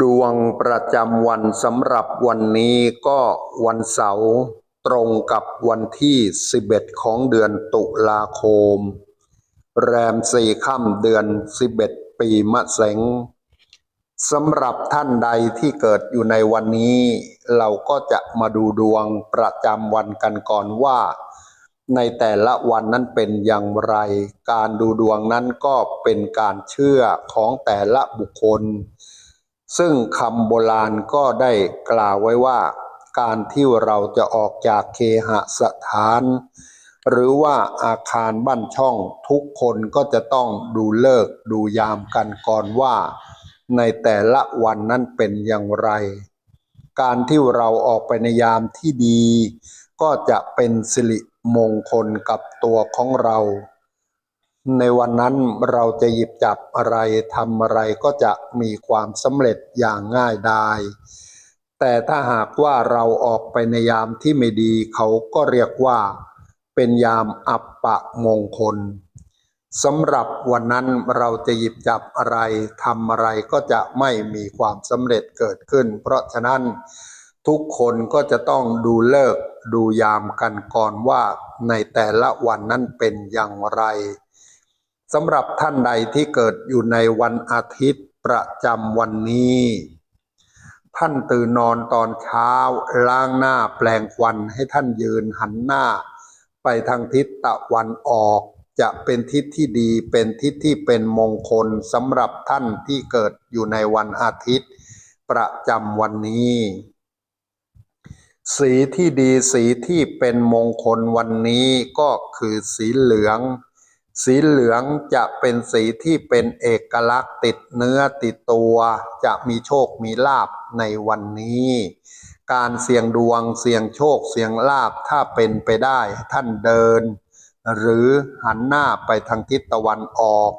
ดวงประจำวันสำหรับวันนี้ก็วันเสาร์ตรงกับวันที่ 11 ของเดือนตุลาคม แรมสี่ค่ำเดือน 11 ปีมะเสงสำหรับท่านใดที่เกิดอยู่ในวันนี้ เราก็จะมาดูดวงประจำวันกันก่อนว่า ในแต่ละวันนั้นเป็นอย่างไร การดูดวงนั้นก็เป็นการเชื่อของแต่ละบุคคล ซึ่งคำโบราณก็ได้กล่าวไว้ว่า การที่เราจะออกจากเคหสถาน หรือว่าอาคารบ้านช่องทุกคนก็จะต้องดูเลิกดูยามกันก่อนว่า ในแต่ละวันนั้นเป็นอย่างไร การที่เราออกไปในยามที่ดี ก็จะเป็นสิริมงคลกับตัวของเรา ในวันนั้นเราจะหยิบจับอะไรทำอะไรก็จะมีความสำเร็จอย่างง่ายดายแต่ถ้าหากว่าเราออกไปในยามที่ไม่ดีเขาก็เรียกว่า เป็นยามอัปปะมงคลสำหรับวันนั้นเราจะหยิบจับอะไรทำอะไรก็จะไม่มีความสำเร็จเกิดขึ้น เพราะฉะนั้นทุกคนก็จะต้องดูเลิกดูยามกันก่อนว่าในแต่ละวันนั้นเป็นอย่างไร สำหรับท่านใดที่เกิดอยู่ในวันอาทิตย์ประจำวันนี้ ท่านตื่นนอนตอนเช้าล้างหน้าแปลงควันให้ท่านยืนหันหน้า ไปทางทิศตะวันออก จะเป็นทิศที่ดีเป็นทิศที่เป็นมงคลสำหรับท่านที่เกิดอยู่ในวันอาทิตย์ ประจำวันนี้ สีที่ดีสีที่เป็นมงคลวันนี้ก็คือสีเหลือง สีเหลืองจะเป็นสีที่เป็นเอกลักษณ์ติดเนื้อติดตัวจะมีโชคมีลาบในวันนี้ การเสี่ยงดวงเสี่ยงโชคเสี่ยงลาบถ้าเป็นไปได้ท่านเดิน หรือหันหน้าไปทางทิศตะวันออก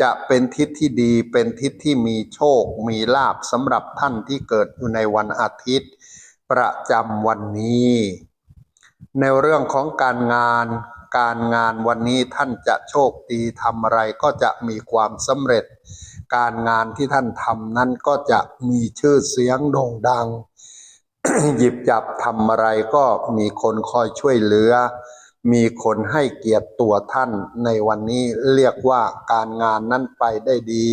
จะเป็นทิศที่ดีเป็นทิศที่มีโชคมีลาบสำหรับท่านที่เกิดอยู่ในวันอาทิตย์ ประจำวันนี้ ในเรื่องของการงาน การงานวันนี้ท่านจะโชคดีทำอะไรก็จะมีความสำเร็จ การงานที่ท่านทำนั้นก็จะมีชื่อเสียงโด่งดัง หยิบจับทำอะไรก็มีคนคอยช่วยเหลือ มีคนให้เกียรติตัวท่านในวันนี้เรียกว่าการงานนั้นไปได้ดี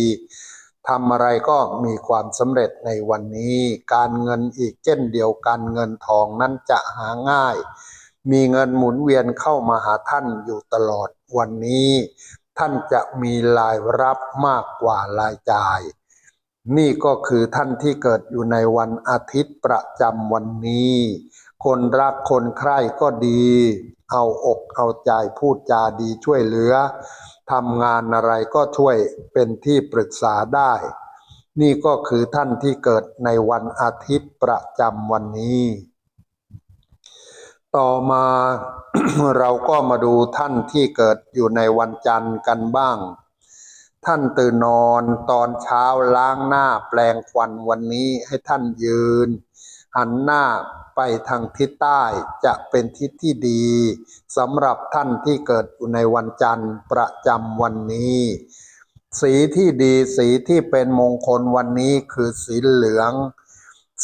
ทำอะไรก็มีความสำเร็จในวันนี้ การเงินอีกเช่นเดียวกันเงินทองนั้นจะหาง่าย มีเงินหมุนเวียนเข้ามาหาท่านอยู่ตลอดวันนี้ ท่านจะมีรายรับมากกว่ารายจ่าย นี่ก็คือท่านที่เกิดอยู่ในวันอาทิตย์ประจำวันนี้ คนรักคนใคร่ก็ดี เอาอกเอาใจพูดจาดีช่วยเหลือทำงานอะไรก็ช่วยเป็นที่ปรึกษาได้ นี่ก็คือท่านที่เกิดในวันอาทิตย์ประจำวันนี้ ต่อมาเราก็มาดูท่านที่เกิดอยู่ในวันจันทร์กันบ้าง ท่านตื่นนอนตอนเช้าล้างหน้าแปลงควันวันนี้ให้ท่านยืน หันหน้าไปทางทิศใต้จะเป็นทิศที่ดีสำหรับท่านที่เกิดอยู่ในวันจันทร์ประจำวันนี้ สีที่ดีสีที่เป็นมงคลวันนี้คือสีเหลือง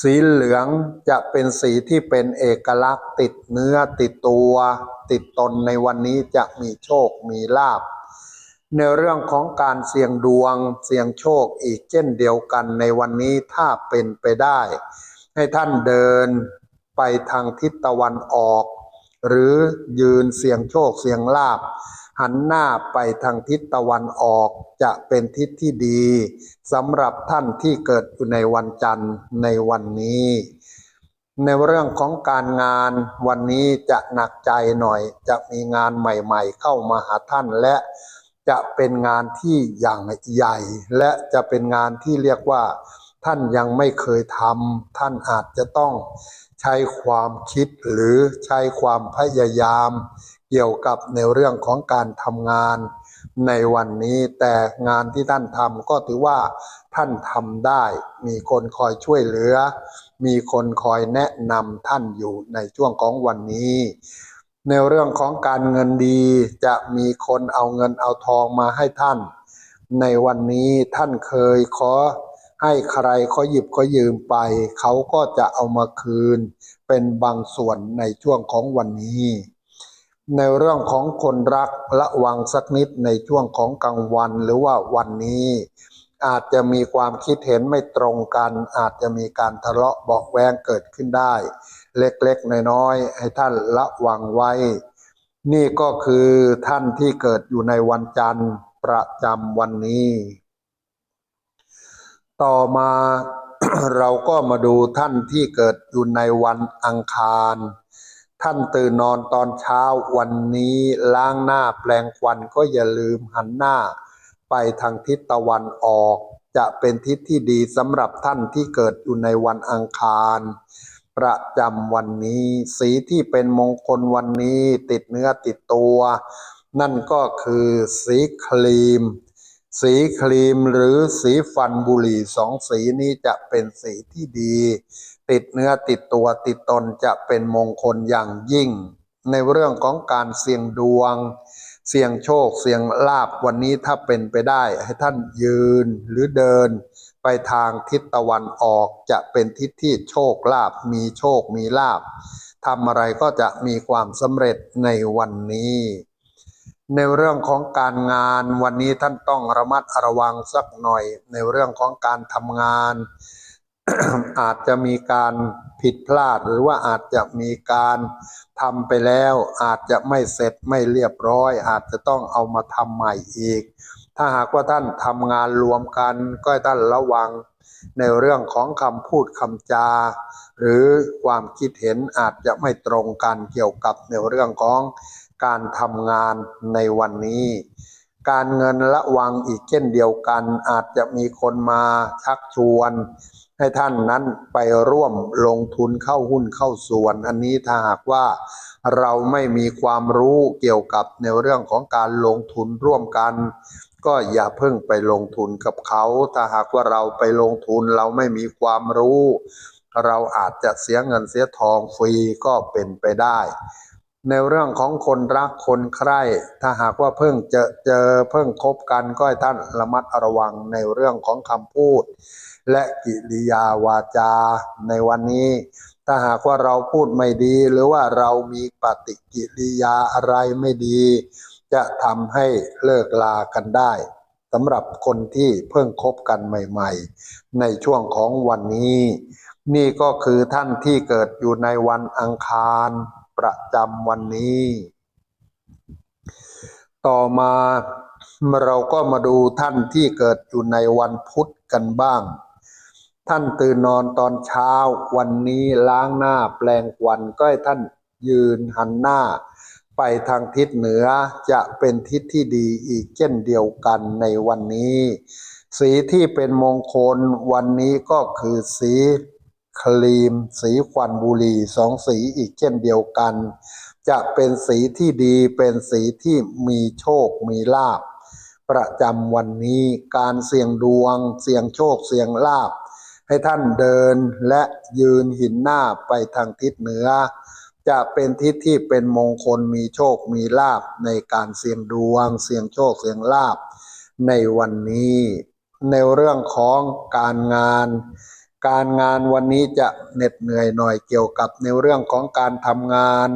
สีเหลืองจะเป็นสีที่เป็นเอกลักษณ์ติดเนื้อติดตัว ติดตนในวันนี้จะมีโชคมีลาบ ในเรื่องของการเสี่ยงดวงเสี่ยงโชคอีกเช่นเดียวกันในวันนี้ถ้าเป็นไปได้ ให้ท่านเดินไปทางทิศตะวันออก หรือยืนเสี่ยงโชคเสี่ยงลาบ หันหน้าไปทางทิศตะวันออกจะเป็นทิศที่ดีสำหรับท่านที่เกิดอยู่ในวันจันทร์ในวันนี้ ในเรื่องของการงานวันนี้จะหนักใจหน่อย จะมีงานใหม่ๆ เข้ามาหาท่านและจะเป็นงานที่อย่างใหญ่ และจะเป็นงานที่เรียกว่า ท่านยังไม่เคยทำท่านอาจจะต้องใช้ความคิดหรือใช้ความพยายาม เกี่ยวกับในเรื่องของการทำงานในวันนี้แต่งานที่ท่านทำก็ถือว่าท่านทำได้ มีคนคอยช่วยเหลือ มีคนคอยแนะนำท่านอยู่ในช่วงของวันนี้ ในเรื่องของการเงินดีจะมีคนเอาเงินเอาทองมาให้ท่าน ในวันนี้ท่านเคยขอให้ใครเขาหยิบเขายืมไป เขาก็จะเอามาคืน เป็นบางส่วนในช่วงของวันนี้ ในเรื่องของคนรักระวังสักนิดในช่วงของกลางวันหรือว่าวันนี้ อาจจะมีความคิดเห็นไม่ตรงกัน อาจจะมีการทะเลาะเบาแวงเกิดขึ้นได้ เล็กๆน้อยๆให้ท่านระวังไว้ นี่ก็คือท่านที่เกิดอยู่ในวันจันทร์ประจำวันนี้ ต่อมาเราก็มาดูท่านที่เกิดอยู่ในวันอังคาร ท่านตื่นนอนตอนเช้าวันนี้ล้างหน้าแปลงควันก็อย่าลืมหันหน้า ไปทางทิศตะวันออก จะเป็นทิศที่ดีสำหรับท่านที่เกิดอยู่ในวันอังคาร ประจำวันนี้ สีที่เป็นมงคลวันนี้ติดเนื้อติดตัว นั่นก็คือสีครีม สีครีมหรือสีฟันบุหรี่สองสีนี้จะเป็นสีที่ดี ติดเนื้อติดตัวติดตนจะเป็นมงคลอย่างยิ่ง ในเรื่องของการเสี่ยงดวง เสี่ยงโชค เสี่ยงลาบวันนี้ถ้าเป็นไปได้ ให้ท่านยืนหรือเดิน ไปทางทิศตะวันออกจะเป็นทิศที่โชคลาภมีโชคมีลาบทำอะไรก็จะมีความสำเร็จในวันนี้ ในเรื่องของการงานวันนี้ท่านต้องระมัดระวังสักหน่อย ในเรื่องของการทำงาน อาจจะมีการผิดพลาดหรือว่าอาจจะมีการทำไปแล้ว อาจจะไม่เสร็จไม่เรียบร้อย อาจจะต้องเอามาทำใหม่อีก ถ้าหากว่าท่านทำงานรวมกัน ก็ท่านระวังในเรื่องของคำพูดคำจา หรือความคิดเห็นอาจจะไม่ตรงกันเกี่ยวกับในเรื่องของการทำงานในวันนี้ การเงินระวังอีกเช่นเดียวกัน อาจจะมีคนมาชักชวน ให้ท่านนั้นไปร่วมลงทุนเข้าหุ้นเข้าส่วน อันนี้ถ้าหากว่าเราไม่มีความรู้เกี่ยวกับในเรื่องของการลงทุนร่วมกัน ก็อย่าเพิ่งไปลงทุนกับเขา ถ้าหากว่าเราไปลงทุนเราไม่มีความรู้ เราอาจจะเสียเงินเสียทองฟรีก็เป็นไปได้ ในเรื่องของคนรักคนใคร่ถ้าหากว่าเพิ่งเจอเจอเพิ่งคบกันก็ให้ท่านระมัดระวังในเรื่องของคำพูด และกิริยาวาจาในวันนี้ ถ้าหากว่าเราพูดไม่ดี หรือว่าเรามีปฏิกิริยาอะไรไม่ดี จะทำให้เลิกลากันได้สำหรับคนที่เพิ่งคบกันใหม่ ๆ ในช่วงของวันนี้ นี่ก็คือท่านที่เกิดอยู่ในวันอังคาร ประจำวันนี้ ต่อมาเราก็มาดูท่านที่เกิดอยู่ในวันพุธกันบ้าง ท่านตื่นนอนตอนเช้าวันนี้ล้างหน้าแปลงวัน ก็ให้ท่านยืนหันหน้า ไปทางทิศเหนือจะเป็นทิศที่ดีอีกเช่นเดียวกันในวันนี้ สีที่เป็นมงคลวันนี้ก็คือสี ครีม สีควันบุหรี่สองสีอีกเช่นเดียวกัน จะเป็นสีที่ดีเป็นสีที่มีโชคมีลาบ ประจำวันนี้การเสี่ยงดวง เสี่ยงโชคเสี่ยงลาบ ให้ท่านเดินและยืนหินหน้าไปทางทิศเหนือ จะเป็นทิศที่เป็นมงคลมีโชคมีลาบในการเสี่ยงดวง เสี่ยงโชคเสี่ยงลาบในวันนี้ในเรื่องของการงาน การงานวันนี้จะเหน็ดเหนื่อยหน่อยเกี่ยวกับในเรื่องของการทำงาน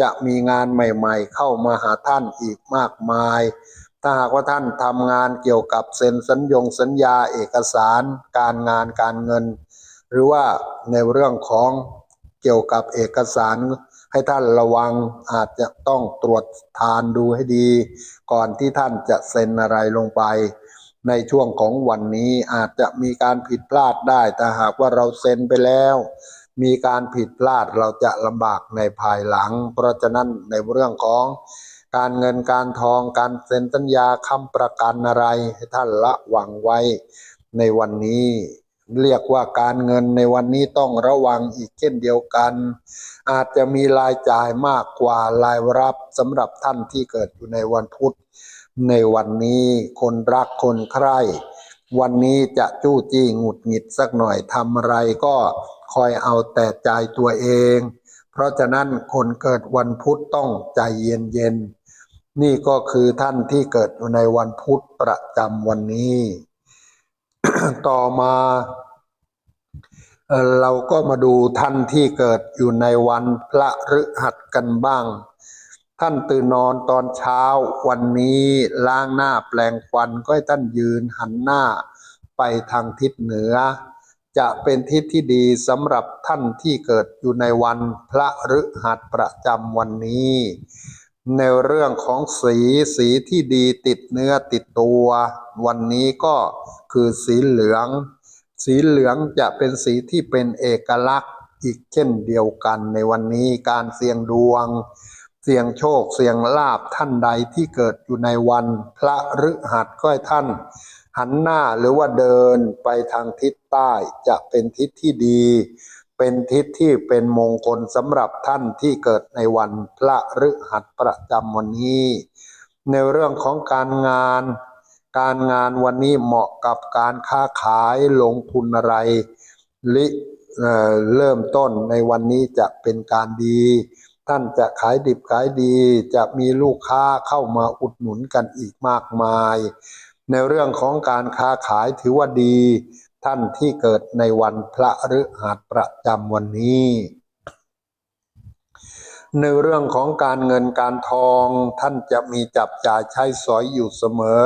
จะมีงานใหม่ๆ เข้ามาหาท่านอีกมากมาย ถ้าหากว่าท่านทำงานเกี่ยวกับเซ็นสัญญงสัญญาเอกสาร การงานการเงิน หรือว่าในเรื่องของเกี่ยวกับเอกสาร ให้ท่านระวังอาจจะต้องตรวจทานดูให้ดี ก่อนที่ท่านจะเซ็นอะไรลงไป ในช่วงของวันนี้อาจจะมีการผิดพลาดได้แต่หากว่าเราเซ็นไปแล้ว มีการผิดพลาดเราจะลำบากในภายหลัง เพราะฉะนั้นในเรื่องของการเงินการทองการเซ็นสัญญาคำประกันอะไรให้ท่านระวังไว้ในวันนี้ เรียกว่าการเงินในวันนี้ต้องระวังอีกเช่นเดียวกัน อาจจะมีรายจ่ายมากกว่ารายรับสำหรับท่านที่เกิดอยู่ในวันพุธ ในวันนี้คนรักคนใครวันนี้จะจู้จี้หงุดหงิดสักหน่อยทำอะไรก็คอยเอาแต่ใจตัวเอง เพราะฉะนั้นคนเกิดวันพุธต้องใจเย็นๆนี่ก็คือท่านที่เกิดอยู่ในวันพุธประจำวันนี้ ต่อมาเอ่อเราก็มาดูท่านที่เกิดอยู่ในวันพระฤหัสกันบ้าง ท่านตื่นนอนตอนเช้าวันนี้ล้างหน้าแปลงฟันก็ให้ท่านยืนหันหน้าไปทางทิศเหนือ จะเป็นทิศที่ดีสำหรับท่านที่เกิดอยู่ในวันพระฤหัสประจำวันนี้ ในเรื่องของสีสีที่ดีติดเนื้อติดตัว วันนี้ก็คือสีเหลือง สีเหลืองจะเป็นสีที่เป็นเอกลักษณ์อีกเช่นเดียวกันในวันนี้การเสี่ยงดวง เสี่ยงโชคเสี่ยงลาบท่านใดที่เกิดอยู่ในวันพระฤหัสก็ให้ท่าน หันหน้าหรือว่าเดินไปทางทิศใต้จะเป็นทิศที่ดี เป็นทิศที่เป็นมงคลสำหรับท่านที่เกิดในวันพระฤหัสประจำวันนี้ ในเรื่องของการงาน การงานวันนี้เหมาะกับการค้าขายลงทุนอะไรลิเเริ่มต้นในวันนี้จะเป็นการดี ท่านจะขายดิบขายดี จะมีลูกค้าเข้ามาอุดหนุนกันอีกมากมาย ในเรื่องของการค้าขายถือว่าดี ท่านที่เกิดในวันพระฤหัสประจำวันนี้ ในเรื่องของการเงินการทองท่านจะมีจับจ่ายใช้สอยอยู่เสมอ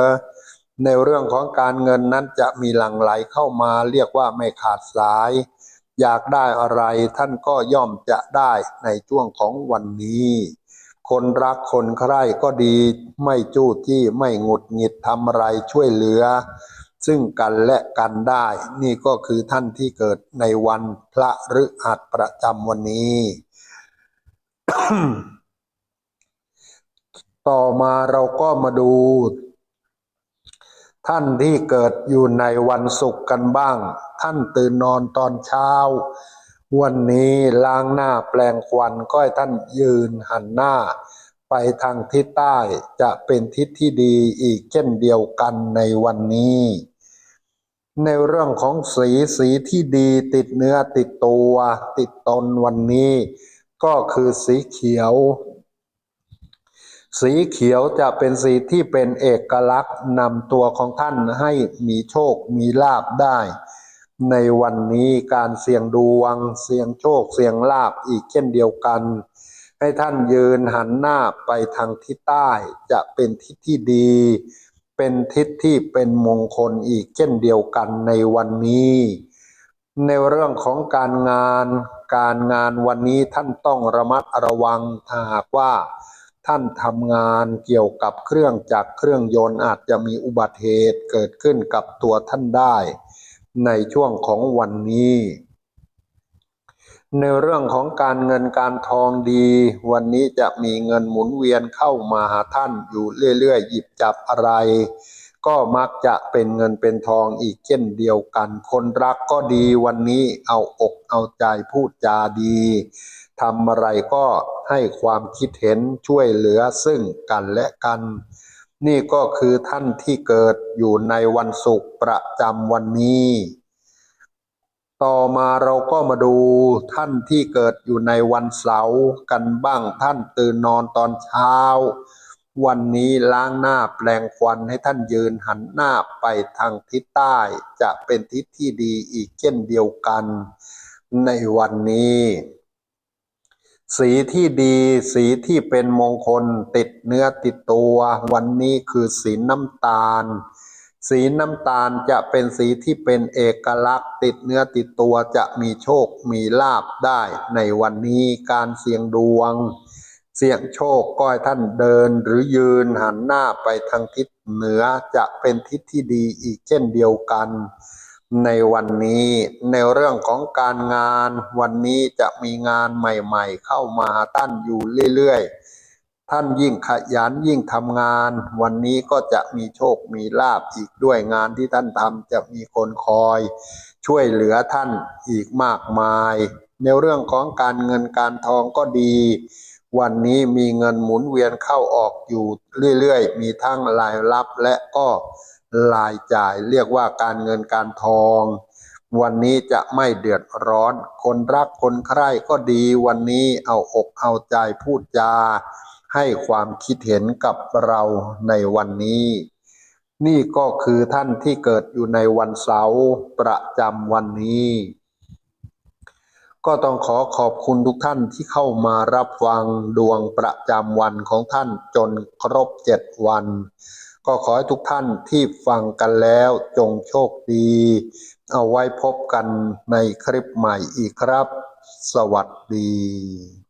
ในเรื่องของการเงินนั้นจะมีหลั่งไหลเข้ามาเรียกว่าไม่ขาดสาย อยากได้อะไรท่านก็ย่อมจะได้ในช่วงของวันนี้ คนรักคนใคร่ก็ดีไม่จู้จี้ไม่หงุดหงิดทำอะไรช่วยเหลือ ซึ่งกันและกันได้ นี่ก็คือท่านที่เกิดในวันพระฤหัสประจำวันนี้ต่อมาเราก็มาดู ท่านที่เกิดอยู่ในวันศุกร์กันบ้าง ท่านตื่นนอนตอนเช้า วันนี้ล้างหน้าแปลงควันก็ให้ท่านยืนหันหน้า ไปทางทิศใต้จะเป็นทิศที่ดีอีกเช่นเดียวกันในวันนี้ ในเรื่องของสีสีที่ดีติดเนื้อติดตัว ติดตนวันนี้ ก็คือสีเขียวสีเขียวจะเป็นสีที่เป็นเอกลักษณ์นำตัวของท่านให้มีโชคมีลาบได้ ในวันนี้การเสี่ยงดวง เสี่ยงโชค เสี่ยงลาบอีกเช่นเดียวกัน ให้ท่านยืนหันหน้าไปทางทิศใต้จะเป็นทิศที่ดี เป็นทิศที่เป็นมงคลอีกเช่นเดียวกันในวันนี้ ในเรื่องของการงาน การงานวันนี้ท่านต้องระมัดระวังถ้าหากว่า ท่านทำงานเกี่ยวกับเครื่องจักรเครื่องยนต์อาจจะมีอุบัติเหตุเกิดขึ้นกับตัวท่านได้ ในช่วงของวันนี้ ในเรื่องของการเงินการทองดี วันนี้จะมีเงินหมุนเวียนเข้ามาหาท่านอยู่เรื่อยๆ หยิบจับอะไร ก็มักจะเป็นเงินเป็นทองอีกเช่นเดียวกัน คนรักก็ดีวันนี้เอาอกเอาใจพูดจาดีทำอะไรก็ให้ความคิดเห็นช่วยเหลือซึ่งกันและกัน นี่ก็คือท่านที่เกิดอยู่ในวันศุกร์ประจำวันนี้ ต่อมาเราก็มาดูท่านที่เกิดอยู่ในวันเสาร์กันบ้างท่านตื่นนอนตอนเช้า วันนี้ล้างหน้าแปลงควันให้ท่านยืนหันหน้าไปทางทิศใต้ จะเป็นทิศที่ดีอีกเช่นเดียวกัน ในวันนี้ สีที่ดีสีที่เป็นมงคลติดเนื้อติดตัว วันนี้คือสีน้ำตาล สีน้ำตาลจะเป็นสีที่เป็นเอกลักษณ์ ติดเนื้อติดตัวจะมีโชคมีลาบได้ในวันนี้การเสี่ยงดวง เสี่ยงโชคก็ให้ท่านเดินหรือยืนหันหน้าไปทางทิศเหนือจะเป็นทิศที่ดีอีกเช่นเดียวกัน ในวันนี้ในเรื่องของการงานวันนี้จะมีงานใหม่ๆ เข้ามาท่านอยู่เรื่อยๆ ท่านยิ่งขยันยิ่งทำงาน วันนี้ก็จะมีโชคมีลาบอีกด้วยงานที่ท่านทำจะมีคนคอย ช่วยเหลือท่านอีกมากมาย ในเรื่องของการเงินการทองก็ดี วันนี้มีเงินหมุนเวียนเข้าออกอยู่เรื่อยๆ มีทั้งรายรับและก็ รายจ่าย เรียกว่าการเงินการทอง วันนี้จะไม่เดือดร้อน คนรักคนใคร่ก็ดีวันนี้เอาอกเอาใจพูดจา ให้ความคิดเห็นกับเราในวันนี้ นี่ก็คือท่านที่เกิดอยู่ในวันเสาร์ประจำวันนี้ก็ต้องขอขอบคุณทุกท่านที่เข้ามารับฟังดวงประจำวันของท่านจนครบเจ็ดวัน ก็ขอให้ทุกท่านที่ฟังกันแล้วจงโชคดี เอาไว้พบกันในคลิปใหม่อีกครับ สวัสดี